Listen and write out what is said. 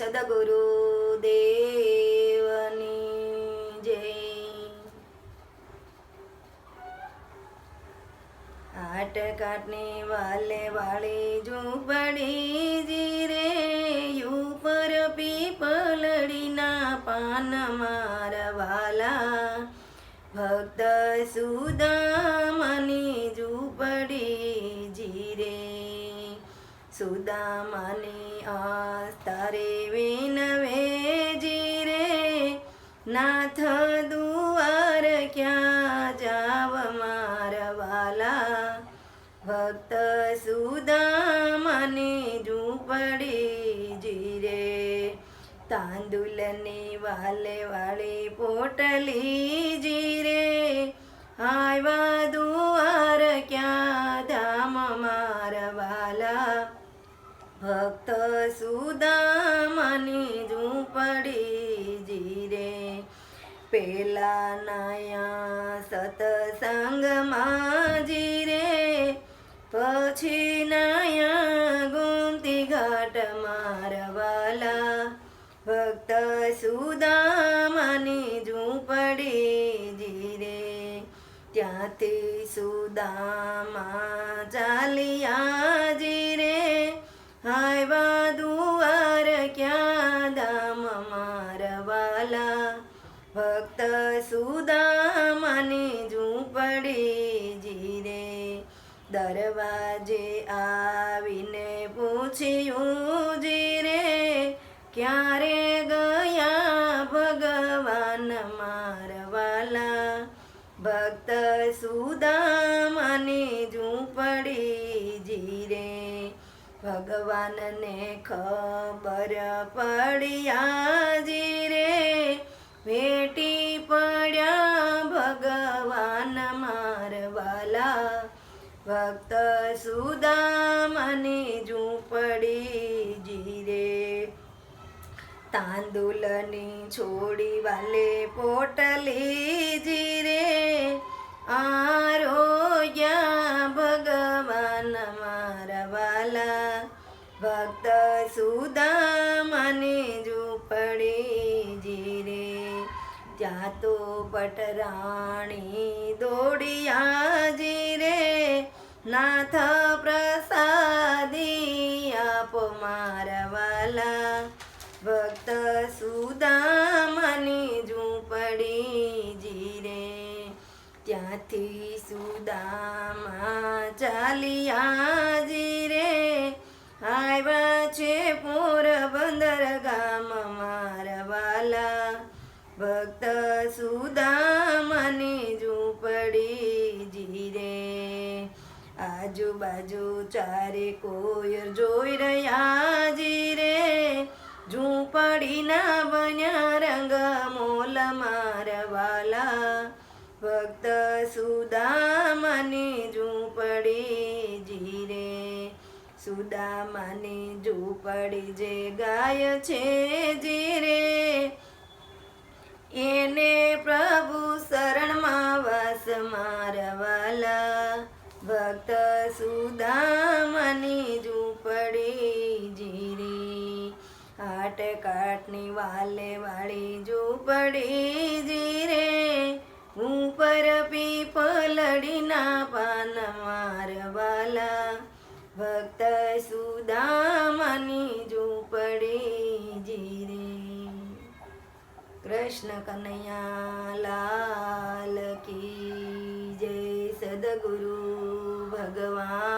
સદગુરુ દેવની જય આટ કાટની વાલે વાળી ઝૂંપડી જીરે ઉપર પીપલડીના પાન મારવાલા ભક્ત સુદામની ઝૂંપડી જીરે સુદામની આસ્તારે નાથ દુવાર ક્યાં જાવ મારવાલા ભક્ત સુદામની ઝૂંપડી જીરે. તાંદુલની વાલે વાળી પોટલી જીરે. આવ્યા દુવાર ક્યાં ધામ મારવાલા ભક્ત સુદામની ઝૂંપડી પેલા નયા સતસંગમાં જીરે પછી નયા ગોમતી ઘાટ મારવાલા. ભક્ત સુદામની ઝૂંપડી જીરે ત્યાંથી સુદામા ચાલિયા જીરે હાયવા દુવાર ક્યાં દામ દરવાજે આવીને પૂછ્યું, જીરે, ક્યારે ગયા ભગવાન મારવાલા? ભક્ત સુદામાની ઝૂંપડી જીરે. ભગવાનને ખબર પડ્યા, જીરે ભક્ત સુદામની ઝૂંપડી જીરે. તાંદુલની છોડી વાલે પોટલી જીરે. આરોગ્યા ભગવાન મારવાલા ભક્ત સુદામની ઝૂંપડી જીરે. ત્યાં તો પટરાણી દોડિયા જીરે નાથ પ્રસાદી આપો મારવાલા ભક્ત સુદામની ઝૂંપડી જીરે. ત્યાંથી સુદામા ચાલ્યા જીરે. આવ્યા છે પોરબંદર ગામ મારવાલા. ભક્ત સુદામની આજુબાજુ ચારે કોયર જોઈ રહ્યા જીરે ઝૂંપડીના બન્યા રંગ મોલ મારવાલા ભક્ત સુદામની ઝૂંપડી જીરે સુદામાની ઝૂંપડી જે ગાય છે જીરે એને પ્રભુ શરણમાં વાસ કટ કાટની વાલે વાળી ઝૂંપડી જીરે ઉપર પીપલડીના પાન મારવાલા. ભક્ત સુદામની ઝૂંપડી જીરે. કૃષ્ણ કનૈયા લાલ કી જય સદગુરુ ભગવાન.